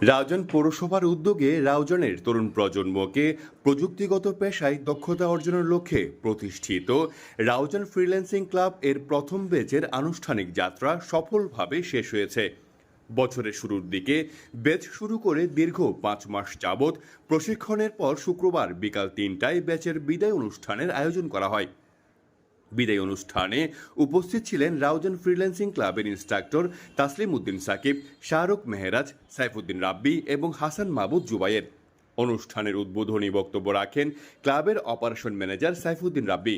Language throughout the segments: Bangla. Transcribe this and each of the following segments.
রাউজান পৌরসভার উদ্যোগে রাউজানের তরুণ প্রজন্মকে প্রযুক্তিগত পেশায় দক্ষতা অর্জনের লক্ষ্যে প্রতিষ্ঠিত রাউজান ফ্রিল্যান্সিং ক্লাব এর প্রথম বেচের আনুষ্ঠানিক যাত্রা সফলভাবে শেষ হয়েছে। বছরের শুরুর দিকে বেচ শুরু করে দীর্ঘ পাঁচ মাস যাবৎ প্রশিক্ষণের পর শুক্রবার বিকাল তিনটায় ব্যাচের বিদায় অনুষ্ঠানের আয়োজন করা হয়। বিদায় অনুষ্ঠানে উপস্থিত ছিলেন রাউজান ফ্রিল্যান্সিং ক্লাবের ইন্সট্রাক্টর তাসলিম উদ্দিন সাকিব, শাহরুখ মেহরাজ, সাইফুদ্দিন রাব্বি এবং হাসান মাহবুদ জুবাইয়ের অনুষ্ঠানের উদ্বোধনী বক্তব্য রাখেন ক্লাবের অপারেশন ম্যানেজার সাইফুদ্দিন রাব্বি।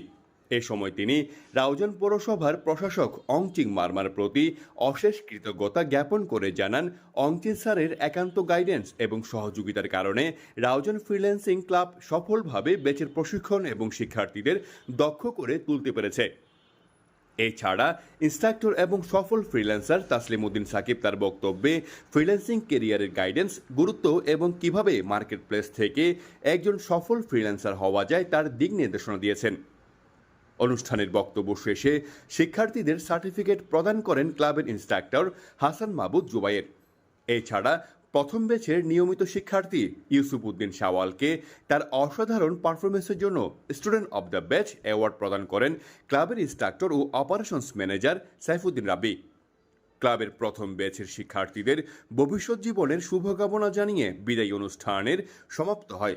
এ সময় তিনি রাউজান পৌরসভার প্রশাসক অংচিং মার্মার প্রতি অশেষ কৃতজ্ঞতা জ্ঞাপন করে জানান অংচিন স্যারের একান্ত গাইডেন্স এবং সহযোগিতার কারণে রাউজান ফ্রিল্যান্সিং ক্লাব সফলভাবে বেচের প্রশিক্ষণ এবং শিক্ষার্থীদের দক্ষ করে তুলতে পেরেছে। এছাড়া ইনস্ট্রাক্টর এবং সফল ফ্রিল্যান্সার তাসলিম উদ্দিন সাকিব তার বক্তব্যে ফ্রিল্যান্সিং কেরিয়ারের গাইডেন্স গুরুত্ব এবং কীভাবে মার্কেট প্লেস থেকে একজন সফল ফ্রিল্যান্সার হওয়া যায় তার দিক নির্দেশনা দিয়েছেন। অনুষ্ঠানের বক্তব্য শেষে শিক্ষার্থীদের সার্টিফিকেট প্রদান করেন ক্লাবের ইনস্ট্রাক্টর হাসান মাহবুব জুবাইয়ের এছাড়া প্রথম ব্যাচের নিয়মিত শিক্ষার্থী ইউসুফ উদ্দিন শাওয়ালকে তার অসাধারণ পারফরমেন্সের জন্য student of the batch award প্রদান করেন ক্লাবের ইনস্ট্রাক্টর ও অপারেশনস ম্যানেজার সাইফুদ্দিন রাবি ক্লাবের প্রথম ব্যাচের শিক্ষার্থীদের ভবিষ্যৎ জীবনের শুভকামনা জানিয়ে বিদায়ী অনুষ্ঠানের সমাপ্ত হয়।